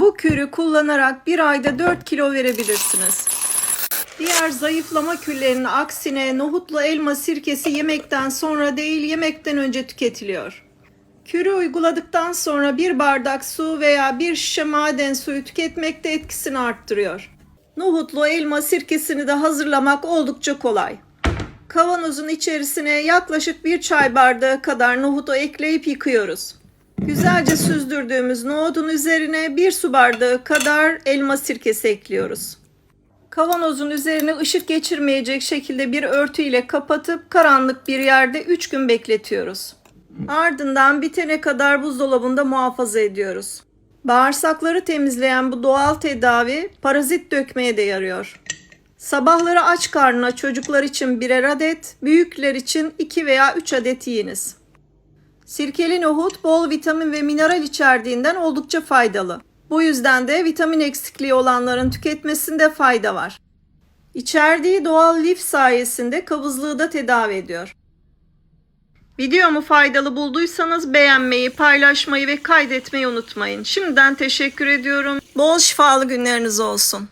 Bu kürü kullanarak bir ayda 4 kilo verebilirsiniz. Diğer zayıflama küllerinin aksine nohutlu elma sirkesi yemekten sonra değil yemekten önce tüketiliyor. Kürü uyguladıktan sonra bir bardak su veya bir şişe maden suyu tüketmek de etkisini arttırıyor. Nohutlu elma sirkesini de hazırlamak oldukça kolay. Kavanozun içerisine yaklaşık bir çay bardağı kadar nohutu ekleyip yıkıyoruz. Güzelce süzdürdüğümüz nohutun üzerine bir su bardağı kadar elma sirkesi ekliyoruz. Kavanozun üzerine ışık geçirmeyecek şekilde bir örtü ile kapatıp karanlık bir yerde 3 gün bekletiyoruz. Ardından bitene kadar buzdolabında muhafaza ediyoruz. Bağırsakları temizleyen bu doğal tedavi parazit dökmeye de yarıyor. Sabahları aç karnına çocuklar için birer adet, büyükler için 2 veya 3 adet yiyiniz. Sirkeli nohut bol vitamin ve mineral içerdiğinden oldukça faydalı. Bu yüzden de vitamin eksikliği olanların tüketmesinde fayda var. İçerdiği doğal lif sayesinde kabızlığı da tedavi ediyor. Videomu faydalı bulduysanız beğenmeyi, paylaşmayı ve kaydetmeyi unutmayın. Şimdiden teşekkür ediyorum. Bol şifalı günleriniz olsun.